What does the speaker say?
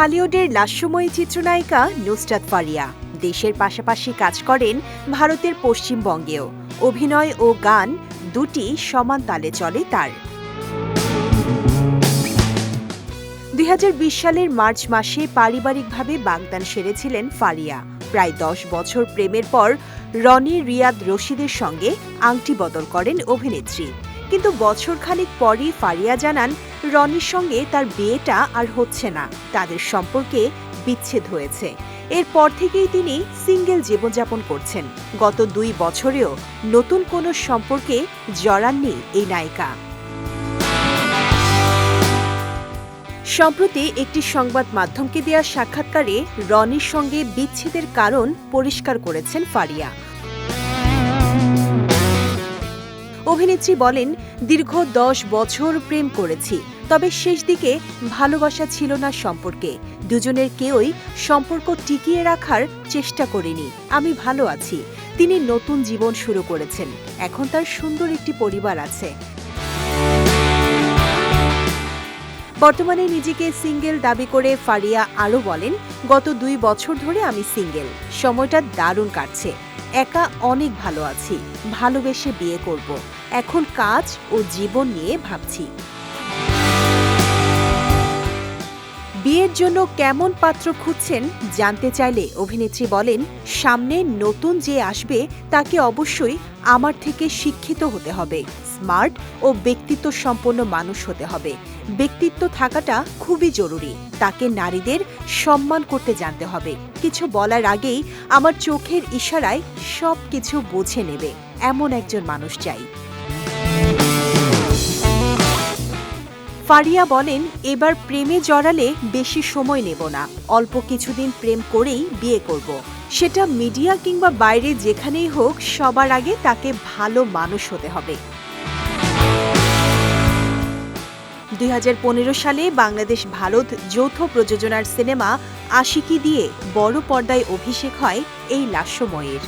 ঢালিউডের লাস্যময়ী চিত্রনায়িকা নুসরাত ফারিয়া। দেশের পাশাপাশি কাজ করেন ভারতের পশ্চিমবঙ্গেও। অভিনয় ও গান দুটি সমান তালে চলে তার। দুই হাজার বিশ সালের মার্চ মাসে পারিবারিকভাবে বাগদান সেরেছিলেন ফারিয়া। প্রায় দশ বছর প্রেমের পর রনি রিয়াদ রশিদের সঙ্গে আংটি বদল করেন অভিনেত্রী। কিন্তু বছরখানেক পরই ফারিয়া জানান, রনির সঙ্গে তার বিয়েটা আর হচ্ছে না। তাদের সম্পর্কে বিচ্ছেদ হয়েছে। এরপর থেকেই তিনি সিঙ্গেল জীবনযাপন করছেন। গত দুই বছরেও নতুন কোনো সম্পর্কে জড়াননি এই নায়িকা। সম্প্রতি একটি সংবাদ মাধ্যমকে দেওয়া সাক্ষাৎকারে রনির সঙ্গে বিচ্ছেদের কারণ পরিষ্কার করেছেন ফারিয়া। অভিনেত্রী বলেন, দীর্ঘ দশ বছর প্রেম করেছি, তবে শেষ দিকে ভালোবাসা ছিল না সম্পর্কে। দুজনের কেউই সম্পর্ক টিকিয়ে রাখার চেষ্টা করিনি। আমি ভালো আছি। তিনি নতুন জীবন শুরু করেছেন। এখন তার সুন্দর একটি পরিবার আছে। বর্তমানে নিজেকে সিঙ্গেল দাবি করে ফারিয়া আরও বলেন, গত দুই বছর ধরে আমি সিঙ্গেল। সময়টা দারুণ কাটছে। একা অনেক ভালো আছি। ভালোবেসে বিয়ে করব। এখন কাজ ও জীবন নিয়ে ভাবছি। বিয়ের জন্য কেমন পাত্র খুঁজছেন জানতে চাইলে অভিনেত্রী বলেন, সামনে নতুন যে আসবে তাকে অবশ্যই আমার থেকে শিক্ষিত হতে হবে, স্মার্ট ও ব্যক্তিত্ব সম্পন্ন মানুষ হতে হবে। ব্যক্তিত্ব থাকাটা খুবই জরুরি, তাকে নারীদের সম্মান করতে জানতে হবে। কিছু বলার আগেই আমার চোখের ইশারায় সব কিছু বুঝে নেবে, এমন একজন মানুষ চাই। ফারিয়া বলেন, এবার প্রেমে জড়ালে বেশি সময় নেব না। অল্প কিছুদিন প্রেম করেই বিয়ে করব। সেটা মিডিয়া কিংবা বাইরে যেখানেই হোক, সবার আগে তাকে ভালো মানুষ হতে হবে। দুই হাজার পনেরো সালে বাংলাদেশ ভারত যৌথ প্রযোজনার সিনেমা আশিকি দিয়ে বড় পর্দায় অভিষেক হয় এই লাস্যময়ের।